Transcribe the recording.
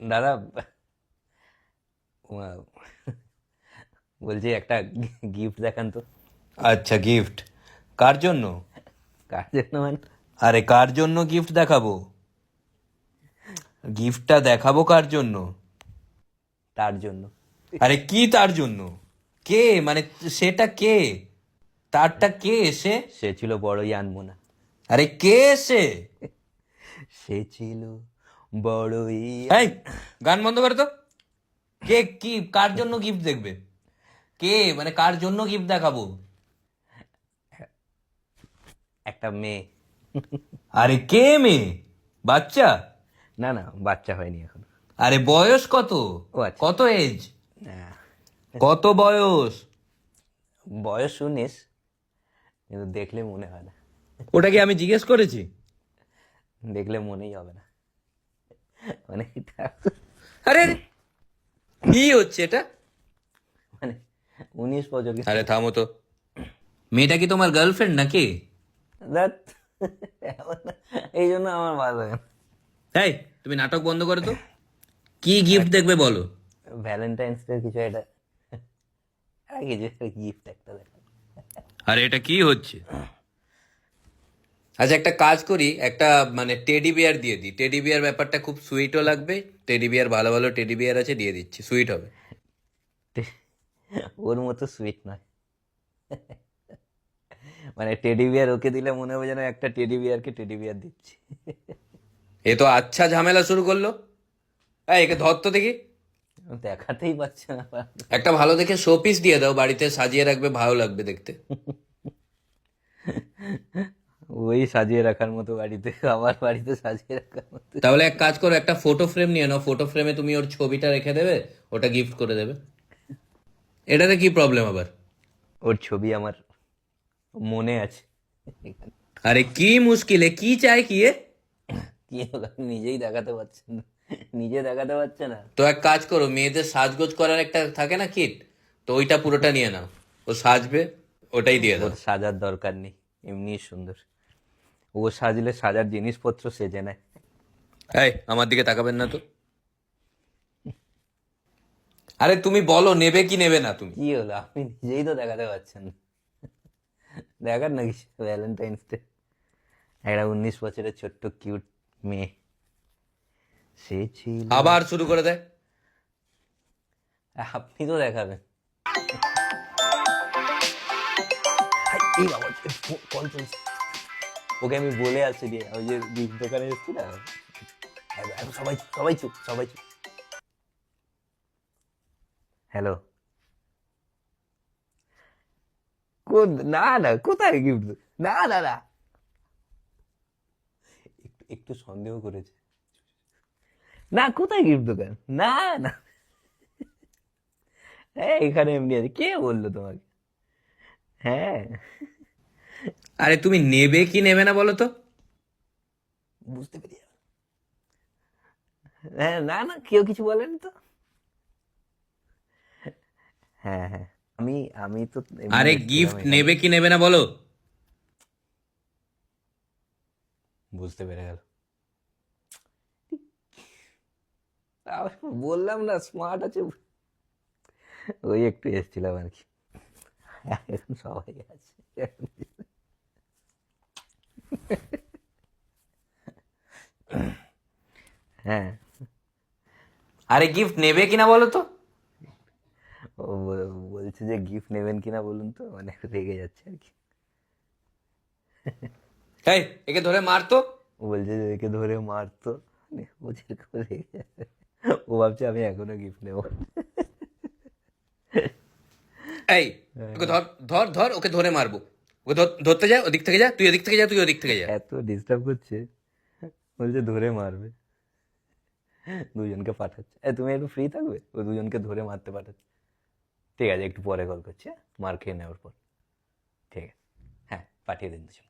দাদা বলছি একটা গিফট দেখান তো। আচ্ছা গিফট কার জন্য? কার জন্য মানে? আরে কার জন্য গিফট দেখাবো? গিফটটা দেখাবো কার জন্য? তার জন্য। আরে কি তার জন্য? কে? মানে সেটা কে? তারটা কে এসে? সে ছিল বড়ই আনমোনা। আরে কে সে সে ছিল বড়ই এই গান বন্ধ করে তো। কে কি কার জন্য গিফট দেখবে? কে মানে কার জন্য গিফট দেখাবো? একটা মেয়ে। আরে কে মেয়ে? বাচ্চা? না না বাচ্চা হয়নি এখন। আরে বয়স কত? আচ্ছা। কত এজ কত বয়স? বয়স শুনিস কিন্তু দেখলে মনে হয় না। ওটা কি আমি জিজ্ঞেস করেছি? দেখলে মনেই হবে না। মানে এটা আরে কি হচ্ছে এটা? মানে উনিশ বছর আরে থামো তো। মেয়েটা কি তোমার গার্লফ্রেন্ড নাকি? ধ্যাৎ, এই জন্য আমার ভালো লাগে এই তুমি নাটক বন্ধ করো তো। কি গিফট দেখবে বলো? ভ্যালেন্টাইন্স ডে কিছু একটা। আর কিছু গিফট একটা দেখা। আরে এটা কি হচ্ছে? আচ্ছা একটা কাজ করি একটা মানে টেডি বিয়ার দিয়ে দিই। টেডি বিয়ার ব্যাপারটা খুব সুইটও লাগবে টেডি বিয়ার ভালো ভালো টেডি বিয়ার আছে দিয়ে দিচ্ছি সুইট হবে। ওর মতো সুইট নয়। মানে টেডি বিয়ার ওকে দিলে মনে হবে যেন একটা টেডি বিয়ারকে টেডি বিয়ার দিচ্ছি। এ তো আচ্ছা ঝামেলা শুরু করল। একে ধর তো দেখি। দেখাতেই পাচ্ছে না। একটা ভালো দেখে শো পিস দিয়ে দাও বাড়িতে সাজিয়ে রাখবে ভালো লাগবে দেখতে। ওই সাজিয়ে রাখার মতো বাড়িতে আমার বাড়িতে সাজিয়ে রাখার মতো। তাহলে এক কাজ করো একটা ফটো ফ্রেম নিয়ে নাও। ফটো ফ্রেমে তুমি ওর ছবিটা রেখে দেবে ওটা গিফট করে দেবে। এটাতে কি প্রবলেম আবার? ওর ছবি আমার মনে আছে। আরে কি মুশকিল কি চাই কি এ? কি নিজেই দেখাতে পারছে না। নিজে দেখাতে পারছে না। তো এক কাজ করো মেয়েদের সাজগোজ করার একটা থাকে না কিট তো ওইটা পুরোটা নিয়ে নাও। ও সাজবে ওটাই দিয়ে দাও। সাজার দরকার নেই এমনি সুন্দর। ও সাজলে সাজার জিনিসপত্র সেজে নেয়। এই আমার দিকে তাকাবেন না তো। আরে তুমি বলো নেবে কি নেবে না তুমি? কি হলো? আপনি নিজেই তো দেখাতে পারছেন দেখার নাকি ভ্যালেন্টাইন্স ডে একটা উনিশ বছরের ছোট্ট কিউট মেয়ে। সে ছিল আবার শুরু করে দেয় আপনি তো দেখাবেন। এই বাবা কল চলছে ওকে আমি বলে আছি দিয়ে ওই যে দোকানে এসেছি না? সবাই সবাই চুপ সবাই চুপ। হ্যালো না না, কোথায় গিফট না না না। একটু একটু সন্দেহ করেছে। না, কোথায় গিফট দোকান? না না। হ্যাঁ এখানে এমনি আছে। কে বলল তোমাকে? হ্যাঁ। আরে তুমি নেবে কি নেবে না বলো তো? বুঝতে পেরে যাবে হ্যাঁ না না কেউ কিছু বলেনি তো। হ্যাঁ হ্যাঁ আমি আমি তো আরে গিফট নেবে কি নেবে না বলো? বুঝতে পেরে গেল বললাম না স্মার্ট আছে। ওই একটু এসেছিলাম আর কি। এখন সবাই আছে। হ্যাঁ। আরে গিফট নেবে কিনা বলো তো? ও বলছে যে গিফট নেবেন কিনা বলুন তো? মানে রেগে যাচ্ছে আর কি। এই একে ধরে মারতো ও বলছে যে একে ধরে মারতো মানে ও যেরকম রেগে ও ভাবছে আমি এখনও গিফট নেব। এই ওকে ধর ধর ধর ওকে ধরে মারবো। ধর- ধরতে যা ওদিক থেকে যা তুই ওদিক থেকে যা তুই ওদিক থেকে যা এত ডিস্টার্ব করছে বলছে ধরে মারবে দুজনকে পাঠাচ্ছে এ তুমি একটু ফ্রি থাকবে ও দুজনকে ধরে মারতে পাঠাচ্ছে ঠিক আছে একটু পরে কল করছি? মার খেয়ে নেওয়ার পর ঠিক আছে হ্যাঁ পাঠিয়ে দিন দুজন